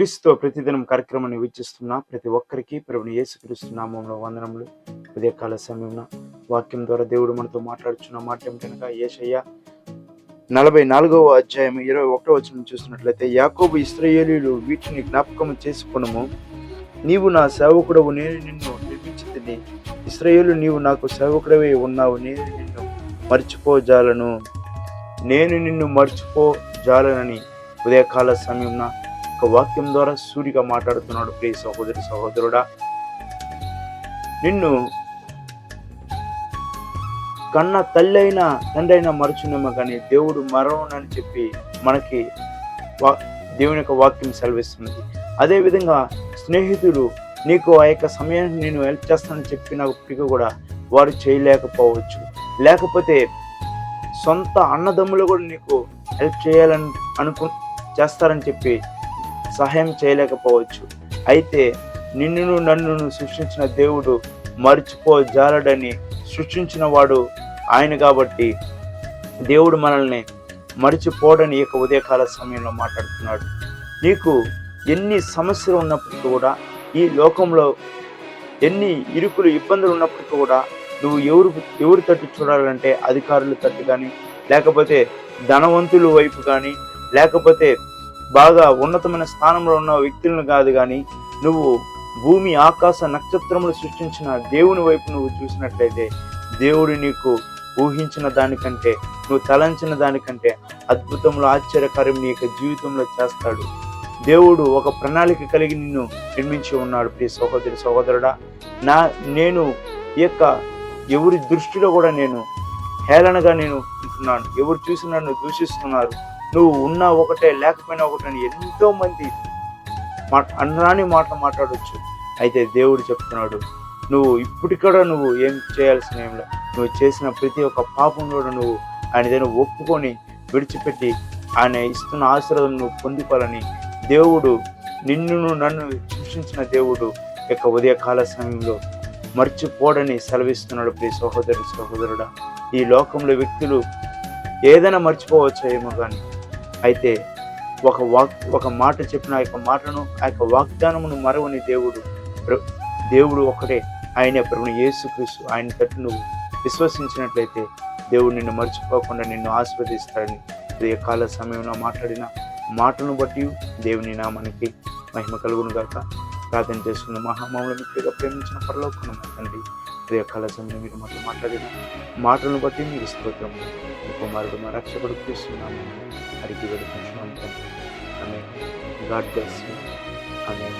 క్రీస్తుతో ప్రతిదినం కార్యక్రమాన్ని వీక్షిస్తున్న ప్రతి ఒక్కరికి ప్రభుని యేసుక్రీస్తు నామంలో వందనములు. ఉదయకాల సమయంలో వాక్యం ద్వారా దేవుడు మనతో మాట్లాడుచున్న మాట ఏమిటనగా ఏషయ్య నలభై నాలుగవ అధ్యాయం ఇరవై ఒకటో వచనం చూసినట్లయితే యాకోబు ఇస్రయేలీలు వీటిని జ్ఞాపకం చేసుకునము. నీవు నా సేవకుడవు నేను నిన్ను నిర్మించింది ఇస్రయేలు నీవు నాకు సేవకుడవే ఉన్నావు నేను నిన్ను మర్చిపోజాలను. నేను నిన్ను మర్చిపోజాలనని. ఉదయకాల సమయంలో ఒక వాక్యం ద్వారా సూరిగా మాట్లాడుతున్నాడు. ప్రియ సహోదరి సహోదరుడా నిన్ను కన్న తల్లి అయినా తండ్రి అయినా మరచునేమో కానీ దేవుడు మరవనని చెప్పి మనకి వా దేవుని యొక్క వాక్యం సెలవిస్తున్నది అదేవిధంగా స్నేహితుడు నీకు ఆ యొక్క సమయానికి నేను హెల్ప్ చేస్తానని చెప్పినప్పటికీ కూడా వారు చేయలేకపోవచ్చు. లేకపోతే సొంత అన్నదమ్ములు కూడా నీకు హెల్ప్ చేయాలని అనుకు చేస్తారని చెప్పి సహాయం చేయలేకపోవచ్చు. అయితే నిన్నును నన్నును సృష్టించిన దేవుడు మర్చిపో జాలడని సృష్టించిన వాడు ఆయన కాబట్టి దేవుడు మనల్ని మరిచిపోడని ఈ యొక్క ఉదయకాల సమయంలో మాట్లాడుతున్నాడు. నీకు ఎన్ని సమస్యలు ఉన్నప్పటికీ కూడా ఈ లోకంలో ఎన్ని ఇరుకులు ఇబ్బందులు ఉన్నప్పటికీ కూడా నువ్వు ఎవరు ఎవరు తట్టు చూడాలంటే అధికారులు తట్టు కానీ లేకపోతే ధనవంతుల వైపు కానీ లేకపోతే బాగా ఉన్నతమైన స్థానంలో ఉన్న వ్యక్తులను కాదు కానీ నువ్వు భూమి ఆకాశ నక్షత్రములు సృష్టించిన దేవుని వైపు నువ్వు చూసినట్లయితే దేవుడు నీకు ఊహించిన దానికంటే నువ్వు తలంచిన దానికంటే అద్భుతంలో ఆశ్చర్యకార్యం నీ యొక్క జీవితంలో చేస్తాడు. దేవుడు ఒక ప్రణాళిక కలిగి నిన్ను నిర్మించి ఉన్నాడు ప్రియ సహోదరి సహోదరుడా. నా నేను ఈ యొక్క ఎవరి దృష్టిలో కూడా నేను హేళనగా నేను ఉంటున్నాను. ఎవరు చూసి నన్ను దూషిస్తున్నారు. నువ్వు ఉన్నా ఒకటే లేకపోయినా ఒకటే అని మా అన్నరాని మాటలు మాట్లాడవచ్చు అయితే దేవుడు చెప్తున్నాడు నువ్వు ఇప్పటికూడా నువ్వు ఏం చేయాల్సిన ఏం నువ్వు చేసిన ప్రతి ఒక్క పాపం కూడా నువ్వు ఆయన దగ్గర ఒప్పుకొని విడిచిపెట్టి ఆయన ఇస్తున్న ఆశీర్వాదం నువ్వు పొందుకోవాలని దేవుడు నిన్ను నన్ను సృష్టించిన దేవుడు యొక్క ఉదయకాల సమయంలో మర్చిపోడని సెలవిస్తున్నాడు ప్రియ సహోదరి సహోదరుడా. ఈ లోకంలో వ్యక్తులు ఏదైనా మర్చిపోవచ్చు ఏమో కానీ అయితే ఒక వాక్ ఒక మాట చెప్పిన ఆ యొక్క మాటను ఆ యొక్క వాగ్దానమును మరవని దేవుడు ప్ర- దేవుడు ఒకటే ఆయనే ప్రభుని యేసుక్రీస్తు ఆయన తట్టు నువ్వు విశ్వసించినట్లయితే దేవుడు నిన్ను మర్చిపోకుండా నిన్ను ఆస్వాదిస్తాడని ఈ కాల సమయంలో మాట్లాడిన మాటను బట్టి దేవుని నామానికి మహిమ కలుగును గాక. ప్రార్థన చేసుకున్న మహామాములు ప్రేమించిన పరలోకున్న తండ్రి. ఈ కాల సమయంలో మీరు మాతో మాట్లాడిన మాటలను బట్టి మీరు స్తోత్రం. మీ కుమారుడు మా రక్షకుడు క్రీస్తున్నాము అడిగి వెళుతున్నాం ఆమె గాడ్ బ్లెస్ యూ. ఆమె